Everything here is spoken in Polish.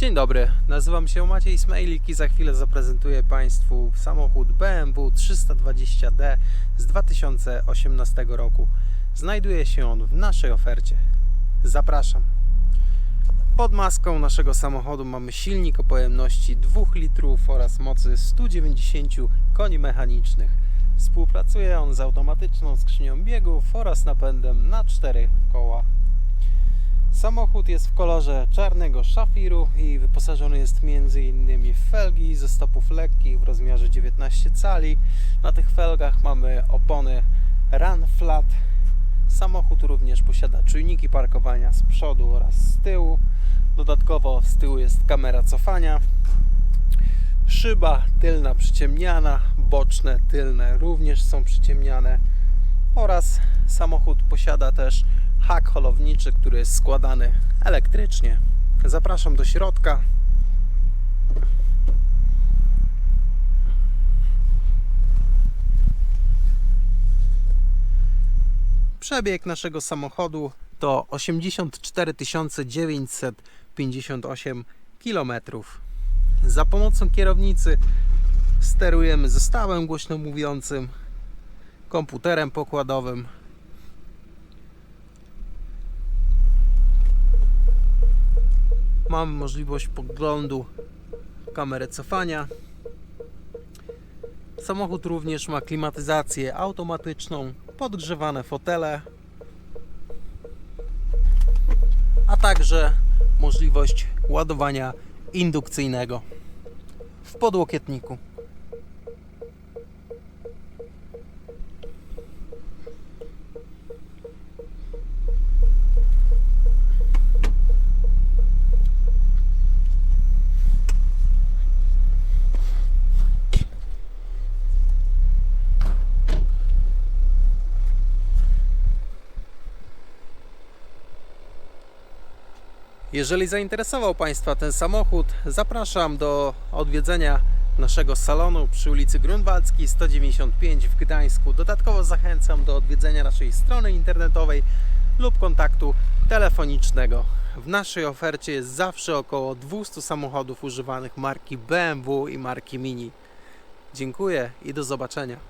Dzień dobry, nazywam się Maciej Smejlik i za chwilę zaprezentuję Państwu samochód BMW 320D z 2018 roku. Znajduje się on w naszej ofercie. Zapraszam. Pod maską naszego samochodu mamy silnik o pojemności 2 litrów oraz mocy 190 koni mechanicznych. Współpracuje on z automatyczną skrzynią biegów oraz napędem na 4 koła. Samochód jest w kolorze czarnego szafiru i wyposażony jest m.in. w felgi ze stopów lekkich w rozmiarze 19 cali. Na tych felgach mamy opony Run Flat. Samochód również posiada czujniki parkowania z przodu oraz z tyłu. Dodatkowo z tyłu jest kamera cofania. Szyba tylna przyciemniana, boczne tylne również są przyciemniane oraz samochód posiada też hak holowniczy, który jest składany elektrycznie. Zapraszam do środka. Przebieg naszego samochodu to 84 958 km. Za pomocą kierownicy sterujemy zestawem głośno mówiącym, komputerem pokładowym, Mamy możliwość podglądu kamery cofania. Samochód również ma klimatyzację automatyczną, podgrzewane fotele, a także możliwość ładowania indukcyjnego w podłokietniku. Jeżeli zainteresował Państwa ten samochód, zapraszam do odwiedzenia naszego salonu przy ulicy Grunwaldzkiej 195 w Gdańsku. Dodatkowo zachęcam do odwiedzenia naszej strony internetowej lub kontaktu telefonicznego. W naszej ofercie jest zawsze około 200 samochodów używanych marki BMW i marki Mini. Dziękuję i do zobaczenia.